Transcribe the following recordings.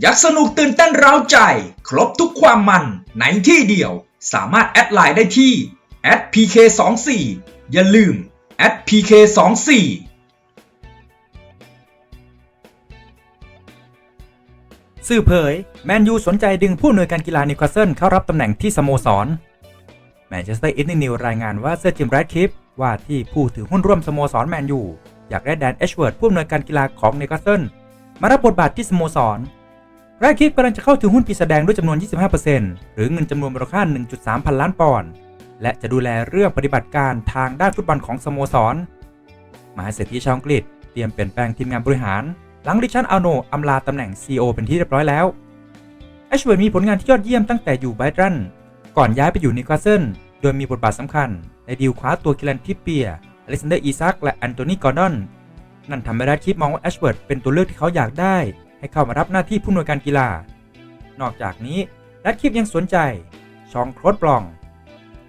อยากสนุกตื่นเต้นเร้าใจ ครบทุกความมันในที่เดียว สามารถแอดไลน์ได้ที่ @pk24 อย่าลืม @pk24 สื่อเผย แมนยูสนใจดึงผู้อำนวยการกีฬานิวคาสเซิลเข้ารับตำแหน่งที่สโมสรแมนเชสเตอร์อินนิวรายงานว่าเซอร์จิมแรดคลิฟว่าที่ผู้ถือหุ้นร่วมสโมสรแมนยูอยากได้แดนเอชเวิร์ดผู้อำนวยการกีฬาของนิวคาสเซิลมารับบทบาทที่สโมสร แรดคลิฟกำลังจะเข้าถือหุ้นปีแสดงด้วยจำนวน 25%หรือเงินจำนวนมูลค่า 1.3 พันล้านปอนด์ และจะดูแลเรื่องปฏิบัติการทางด้านฟุตบอลของสโมสร มหาเศรษฐีชาวอังกฤษเตรียมเปลี่ยนแปลงทีมงานบริหาร หลังริชันอาโนอำลาตำแหน่ง CEO เป็นที่เรียบร้อยแล้วแอชเวิร์ดมีผลงานที่ยอดเยี่ยมตั้งแต่อยู่ไบรตันก่อนย้ายไปอยู่นิวคาสเซิลโดยมีบทบาทสำคัญในดีลคว้าตัวคิลันทิปเปียอเล็กซานเดอร์อีซักและแอนโทนีกอร์ดอนนั่นทำให้แรดคิปมองว่าแอชเวิร์ดเป็นตัวเลือกที่เขาอยากได้ ให้เข้ามารับหน้าที่ผู้อำนวยการกีฬา นอกจากนี้แรดคลิปยังสนใจ ชองโครดบลอง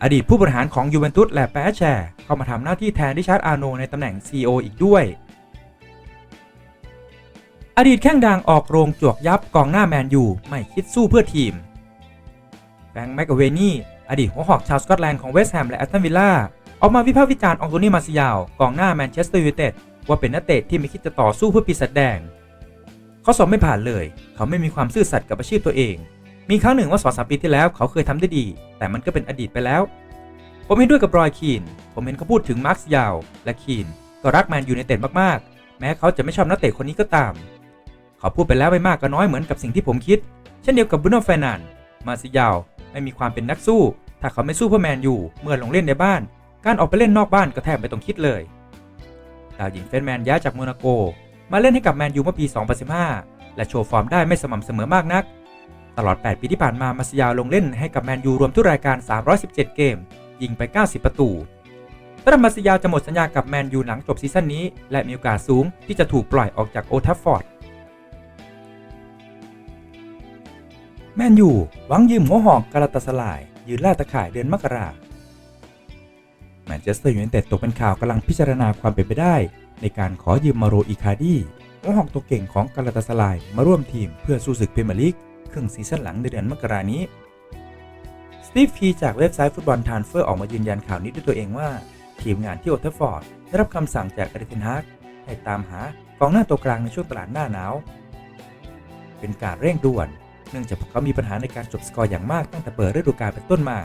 อดีตผู้บริหารของยูเวนตุสและแปรแชร์เข้ามาทำหน้าที่แทนริชาร์ดอาโนในตำแหน่ง CEO อีกด้วย อดีตแข้งดังออกโรงจวกยับกองหน้าแมนยูไม่คิดสู้เพื่อทีมแบงค์แมกเวนี่อดีตหัวหอกชาวสกอตแลนด์ของเวสต์แฮมและแอตตันวิลล่าออกมาวิพากษ์วิจารณ์อองโตนี่มาซิยาวกองหน้าแมนเชสเตอร์ยูไนเต็ดว่าเป็นนักเตะที่ไม่คิดจะต่อสู้เพื่อปีศาจแดง เขาสอบไม่ผ่านเลย เขาไม่มีความซื่อสัตย์กับอาชีพตัวเอง มีครั้งหนึ่งว่าสองสามปีที่แล้วเขาเคยทำได้ดี แต่มันก็เป็นอดีตไปแล้ว ผมเห็นด้วยกับรอยคีน ผมเห็นเขาพูดถึงมาร์คส์ยาว และคีนก็รักแมนยูไนเต็ดมากๆ แม้เขาจะไม่ชอบนักเตะคนนี้ก็ตาม เขาพูดไปแล้วไม่มากก็น้อยเหมือนกับสิ่งที่ผมคิด เช่นเดียวกับบุโน่เฟนันมาร์ซิยาวไม่มีความเป็นนักสู้ ถ้าเขาไม่สู้เพื่อแมนยูเมื่อลงเล่นในบ้าน การออกไปเล่นนอกบ้านก็แทบไม่ต้องคิดเลยดาวหญิงเฟนแมนย้ายจากโมนาโก มาเล่นให้กับแมนยูเมื่อปี 2015 และโชว์ฟอร์มได้ไม่สม่ำเสมอมากนัก ตลอด 8 ปีที่ผ่านมามาซิยาลงเล่นให้กับแมนยูรวมทุกรายการ 317 เกม ยิงไป 90 ประตูสำหรับมาซิยาจะหมดสัญญากับแมนยูหลังจบซีซั่นนี้ และมีโอกาสสูงที่จะถูกปล่อยออกจากโอทัฟฟอร์ดแมนยูหวังยืมหัวหอกกาลาตาสลาย ยืนล่าตะข่ายเดือนมกราแม นเชสเตอร์ยูไนเต็ดตกเป็นข่าวกำลังพิจารณาความเป็นไปได้ ในการขอยืมมาโรอิคาดีหัวหอกตัวเก่งของกาลาตาสลายมาร่วมทีมเพื่อสู้ศึกพรีเมียร์ลีกครึ่งซีซั่นหลังในเดือนมกรานี้สตีฟพีจากเว็บไซต์ฟุตบอลทานเฟอร์ออกมายืนยันข่าวนี้ด้วยตัวเองว่า ทีมงานที่โอเทฟอร์ดได้รับคำสั่งจากอริเทนฮากให้ตามหากองหน้าตัวกลางในช่วงตลาดหน้าหนาว เป็นการเร่งด่วน เนื่องจากพวกเขามีปัญหาในการจบสกอร์อย่างมากตั้งแต่เปิดฤดูกาลเป็นต้นมา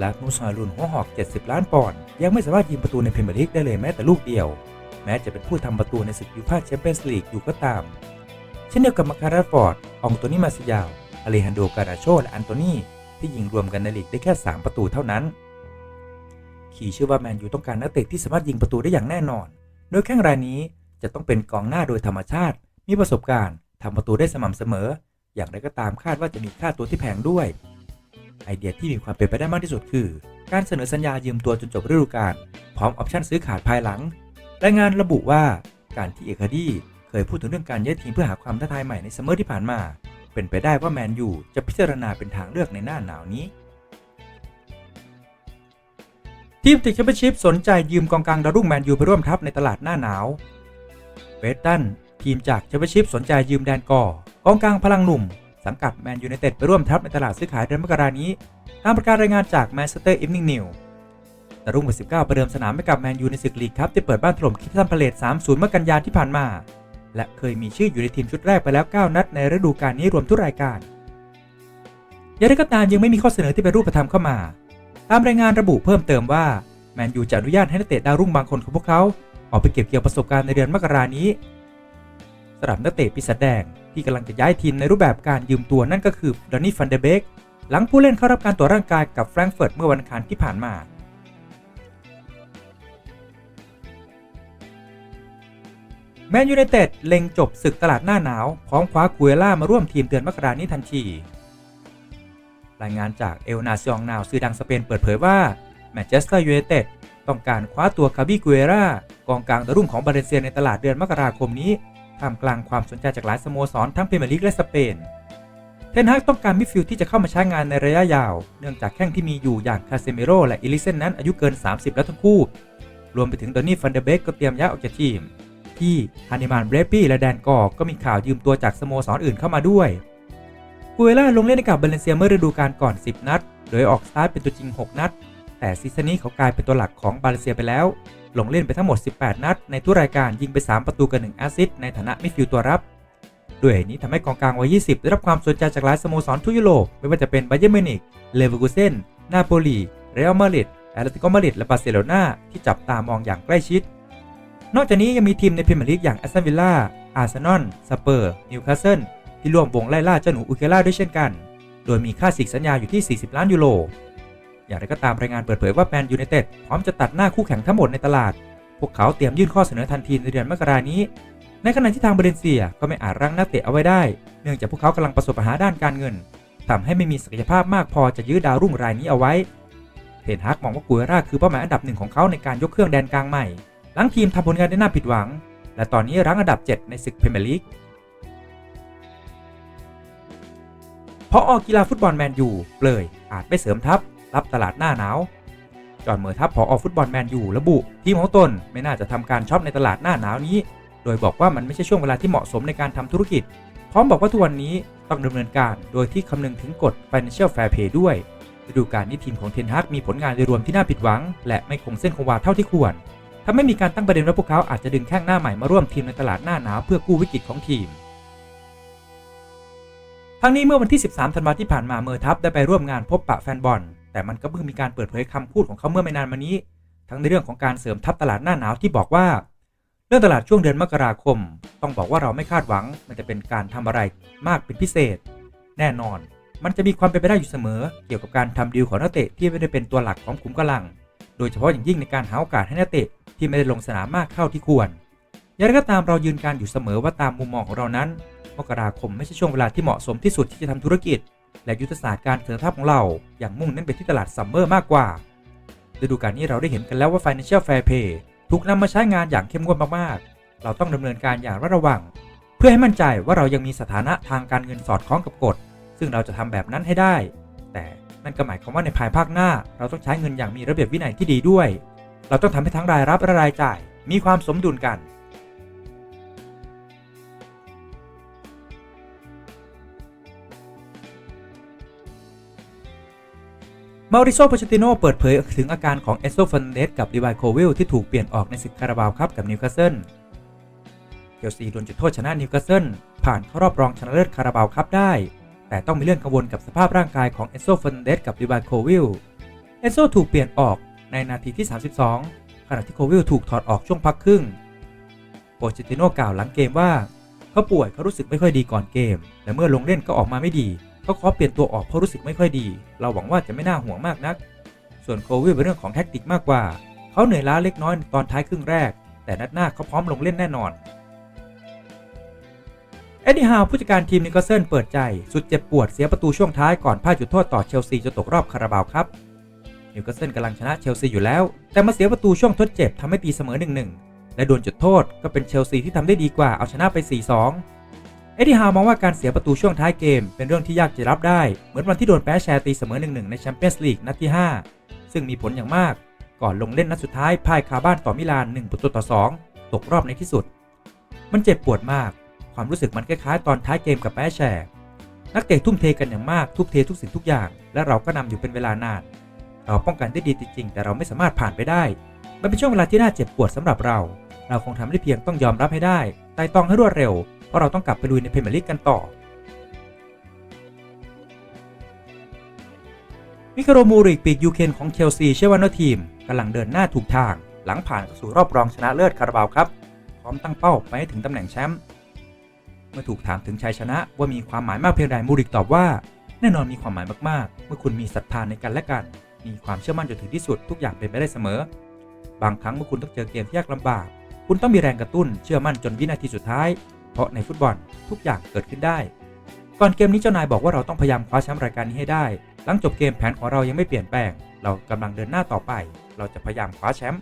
และมูซารุนหัวหอก 70 ล้านปอนด์ยังไม่สามารถยิงประตูในพรีเมียร์ลีกได้เลยแม้แต่ลูกเดียว แม้จะเป็นผู้ทำประตูในศึกยูฟ่าแชมเปี้ยนส์ลีกอยู่ก็ตาม เช่นเดียวกับมาคาราฟอร์ดอองโตนี่มาซิยาวอเลฮันโดการาโชและอันโตนีที่ยิงรวมกันในลีกได้แค่ 3 ประตูเท่านั้น ขี่เชื่อว่าแมนยูต้องการนักเตะที่สามารถยิงประตูได้อย่างแน่นอน โดยแข้งรายนี้จะต้องเป็นกองหน้าโดยธรรมชาติ มีประสบการณ์ทำประตูได้สม่ำเสมอ อย่างไรก็ตามคาดว่าจะมีค่าตัวที่แพงด้วย ไอเดียที่มีความเป็นไปได้มากที่สุดคือ การเสนอสัญญายืมตัวจนจบฤดูกาลพร้อมออปชั่นซื้อขาดภายหลัง รายงานระบุว่าการที่เอคดีเคยพูดถึงเรื่องการย้ายทีมเพื่อหาความท้าทายใหม่ในซัมเมอร์ที่ผ่านมา เป็นไปได้ว่าแมนยูจะพิจารณาเป็นทางเลือกในหน้าหนาวนี้ ทีมติดแชมเปี้ยนชิพสนใจยืมกองกลางดาวรุ่งแมนยูไปร่วมทัพในตลาดหน้าหนาวเวสตันทีมจากแชมเปี้ยนชิพสนใจยืมแดนกอกองกลางพลังหนุ่ม สังกัดแมนยูไนเต็ดไปร่วมทัพในตลาดซื้อขายเดือนมกรานี้ ตามประกาศรายงานจากแมนเชสเตอร์อีฟนิ่งนิวดารุ่งเบอร์19ประเดิมสนามให้กับแมนยูในศึกลีกครับที่เปิดบ้านถล่มคิปตันพาเลต3-0 เมื่อกันยายนที่ผ่านมา และเคยมีชื่ออยู่ในทีมชุดแรกไปแล้ว 9 นัดในฤดูกาลนี้รวมทุกรายการอย่างไรก็ตามยังไม่มีข้อเสนอที่เป็นรูปธรรมเข้ามา ตามรายงานระบุเพิ่มเติมว่าแมนยูจะอนุญาตให้นักเตะดาวรุ่งบางคนของพวกเขา ออกไปเก็บเกี่ยวประสบการณ์ในเดือนมกรานี้ สำหรับนักเตะปีศาจแดงที่กำลังจะย้ายทีมในรูปแบบการยืมตัวนั่นก็คือดอนนี่ฟันเดเบกหลังผู้เล่นเข้ารับการตรวจร่างกายกับแฟรงก์เฟิร์ตเมื่อวันอังคารที่ผ่านมา แมนยูไนเต็ดเล็งจบศึกตลาดหน้าหนาว พร้อมคว้าคุเอล่ามาร่วมทีมเดือนมกรานี้ทันที รายงานจากเอลนาซองนาวสื่อดังสเปนเปิดเผยว่าแมนเชสเตอร์ยูไนเต็ดต้องการคว้าตัวคาบิกุเอรากองกลางดาวรุ่งของบาเลนเซียในตลาดเดือนมกราคมนี้ ท่ามกลางความสนใจจากหลายสโมสรทั้งพรีเมียร์ลีกและสเปน เทนฮากต้องการมิดฟิลด์ที่จะเข้ามาใช้งานในระยะยาว เนื่องจากแข้งที่มีอยู่อย่างคาเซมิโร่และอิลิเซนนั้นอายุเกิน 30 แล้วทั้งคู่ รวมไปถึงดอนนี่ฟันเดเบกก็เตรียมย้ายออกจากทีม ที่ฮานิมานเบรปี้และแดนกอร์ก็มีข่าวยืมตัวจากสโมสรอื่นเข้ามาด้วยกุเอล่าลงเล่นให้กับบาเลนเซียเมื่อฤดูกาลก่อน 10 นัด โดยออกสตาร์ทเป็นตัวจริง 6 นัด แต่ซีซั่นนี้เขากลายเป็นตัวหลักของบาเลนเซียไปแล้ว ลงเล่นไปทั้งหมด 18 นัด ในทุกรายการยิงไป 3 ประตูกับ1แอสซิสต์ในฐานะมิดฟิลด์ตัวรับ ด้วยนี้ทำให้กองกลางวัย 20 ได้รับความสนใจจากหลายสโมสรทั่วยุโรปไม่ว่าจะเป็นไบเยอร์มิวนิกเลเวอร์คูเซนนาโปลีเรอัลมาดริดแอตเลติโกมาดริดและบาร์เซโลนาที่จับตามองอย่างใกล้ชิด นอกจากนี้ยังมีทีมในพรีเมียร์ลีกอย่างแอสตันวิลล่าอาร์เซนอลสเปอร์นิวคาสเซิลที่ร่วมวงไล่ล่าเจ้าหนูอุเคล่าด้วยเช่นกัน โดยมีค่าสิกสัญญาอยู่ที่ 40 ล้านยูโร อย่างไรก็ตามรายงานเปิดเผยว่าแมนยูไนเต็ดพร้อมจะตัดหน้าคู่แข่งทั้งหมดในตลาด พวกเขาเตรียมยื่นข้อเสนอทันทีในเดือนมกรานี้ ในขณะที่ทางบาเลนเซียก็ไม่อาจรั้งนักเตะเอาไว้ได้ เนื่องจากพวกเขากำลังประสบปัญหาด้านการเงินทำให้ไม่มีศักยภาพมากพอจะยื้อดาวรุ่งรายนี้เอาไว้เทนฮักมองว่ากุยราคือเป้าหมายอันดับหนึ่งของเขาในการยกเครื่องแดนกลางใหม่ หลังทีมทำผลงานได้น่าผิดหวัง และตอนนี้รั้งอันดับ 7 ในศึกพรีเมียร์ลีกเพราะออกกีฬาฟุตบอลแมนยูเปลยอาจไม่เสริมทัพ รับตลาดหน้าหนาวจอห์นเมอร์ทัพพออฟุตบอลแมนยูระบุ ทีมของตนไม่น่าจะทำการช็อปในตลาดหน้าหนาวนี้ โดยบอกว่ามันไม่ใช่ช่วงเวลาที่เหมาะสมในการทำธุรกิจ พร้อมบอกว่าทุกวันนี้ต้องดำเนินการโดยที่คำนึงถึงกฎ Financial Fair Play ด้วยฤดูกาลนี้ทีมของเทนฮากมีผลงานโดยรวมที่น่าผิดหวัง และไม่คงเส้นคงวาเท่าที่ควรทำให้มีการตั้งประเด็นว่าพวกเขาอาจจะดึงแข้งหน้าใหม่มาร่วมทีมในตลาดหน้าหนาวเพื่อกู้วิกฤตของทีมทั้งนี้เมื่อวันที่ 13 ธันวาที่ผ่านมาเมอร์ทัพได้ไปร่วมงานพบปะแฟนบอล แต่มันก็เพิ่งมีการเปิดเผยคำพูดของเขาเมื่อไม่นานมานี้ ทั้งในเรื่องของการเสริมทัพตลาดหน้าหนาวที่บอกว่า เรื่องตลาดช่วงเดือนมกราคม ต้องบอกว่าเราไม่คาดหวัง มันจะเป็นการทำอะไรมากเป็นพิเศษ แน่นอน มันจะมีความเป็นไปได้อยู่เสมอ เกี่ยวกับการทำดีลของนักเตะที่ไม่ได้เป็นตัวหลักของขุมกำลัง โดยเฉพาะอย่างยิ่งในการหาโอกาสให้นักเตะที่ไม่ได้ลงสนามมากเข้าที่ควรอย่างไรก็ตามเรายืนการอยู่เสมอว่าตามมุมมองของเรานั้น มกราคมไม่ใช่ช่วงเวลาที่เหมาะสมที่สุดที่จะทำธุรกิจ และยุทธศาสตร์การเสริมทัพของเราอย่างมุ่งเน้นไปที่ตลาดซัมเมอร์มากกว่าฤดูกาลนี้เราได้เห็นกันแล้วว่า Financial Fair Play ถูกนำมาใช้งานอย่างเข้มงวดมากๆ เราต้องดำเนินการอย่างระมัดระวัง เพื่อให้มั่นใจว่าเรายังมีสถานะทางการเงินสอดคล้องกับกฎ ซึ่งเราจะทำแบบนั้นให้ได้ แต่นั่นก็หมายความว่าในภายภาคหน้า เราต้องใช้เงินอย่างมีระเบียบวินัยที่ดีด้วย เราต้องทำให้ทั้งรายรับและรายจ่าย มีความสมดุลกัน มาริโซโปเชติโนเปิดเผยถึงอาการของเอสโซฟันเดสกับลีวายโควิลที่ถูกเปลี่ยนออกในศึกคาราบาวครับกับนิวคาสเซิลเชลซีโดนจุดโทษชนะนิวคาสเซิลผ่านเข้ารอบรองชนะเลิศคาราบาวครับได้ แต่ต้องมีเรื่องกังวลกับสภาพร่างกายของเอสโซฟันเดสกับลีวายโควิลเอสโซถูกเปลี่ยนออกในนาทีที่ 32 ขณะที่โควิลถูกถอดออกช่วงพักครึ่งโปเชติโนกล่าวหลังเกมว่า เขาป่วยเขารู้สึกไม่ค่อยดีก่อนเกมแต่เมื่อลงเล่นก็ออกมาไม่ดี เขาขอเปลี่ยนตัวออกเพราะรู้สึกไม่ค่อยดี เราหวังว่าจะไม่น่าห่วงมากนัก ส่วนโควิลเป็นเรื่องของแท็กติกมากกว่า เขาเหนื่อยล้าเล็กน้อยตอนท้ายครึ่งแรก แต่นัดหน้าเขาพร้อมลงเล่นแน่นอน เอ็ดดี้ฮาวผู้จัดการทีมนิวคาสเซิลเปิดใจ สุดเจ็บปวดเสียประตูช่วงท้ายก่อนพลาดจุดโทษต่อเชลซีจนตกรอบคาราบาวครับนิวคาสเซิลกำลังชนะเชลซีอยู่แล้ว แต่มาเสียประตูช่วงทดเจ็บทำให้ตีเสมอ 1-1 และโดนจุดโทษก็เป็นเชลซีที่ทำได้ดีกว่าเอาชนะไป 4-2 เอ็ดดี้ฮาวมองว่าการเสียประตูช่วงท้ายเกม เป็นเรื่องที่ยากจะรับได้ เหมือนวันที่โดนแพ้แชร์ตีเสมอ1-1ในแชมเปี้ยนส์ลีกนัดที่ 5 ซึ่งมีผลอย่างมาก ก่อนลงเล่นนัดสุดท้ายพ่ายคาบ้านต่อมิลาน 1 ประตูต่อ 2 ตกรอบในที่สุด มันเจ็บปวดมาก ความรู้สึกมันคล้ายๆ ตอนท้ายเกมกับแพ้แชร์ นักเตะทุ่มเทกันอย่างมากทุกเททุกสิ่งทุกอย่าง และเราก็นำอยู่เป็นเวลานาน เราป้องกันได้ดีจริงๆแต่เราไม่สามารถผ่านไปได้ มันเป็นช่วงเวลาที่น่าเจ็บปวดสำหรับเรา เราคงทำได้เพียงต้องยอมรับให้ได้ไต่ตองให้รวดเร็ว เพราะเราต้องกลับไปลุยในพรีเมียร์ลีกกันต่อ มิคาโรมูริกปีกยูเคนของเชลซีเชื่อว่าโนทีมกำลังเดินหน้าถูกทาง หลังผ่านสู่รอบรองชนะเลิศคาราบาวครับ พร้อมตั้งเป้าไปให้ถึงตำแหน่งแชมป์เมื่อถูกถามถึงชัยชนะว่ามีความหมายมากเพียงใดมูริกตอบว่า แน่นอนมีความหมายมากๆ เมื่อคุณมีศรัทธาในกันและกัน มีความเชื่อมั่นจนถึงที่สุดทุกอย่างเป็นไปได้เสมอ บางครั้งเมื่อคุณต้องเจอเกมที่ยากลำบาก คุณต้องมีแรงกระตุ้นเชื่อมั่นจนวินาทีสุดท้าย เพราะในฟุตบอลทุกอย่างเกิดขึ้นได้ ก่อนเกมนี้เจ้านายบอกว่าเราต้องพยายามคว้าแชมป์รายการนี้ให้ได้ หลังจบเกมแผนของเรายังไม่เปลี่ยนแปลง เรากำลังเดินหน้าต่อไป เราจะพยายามคว้าแชมป์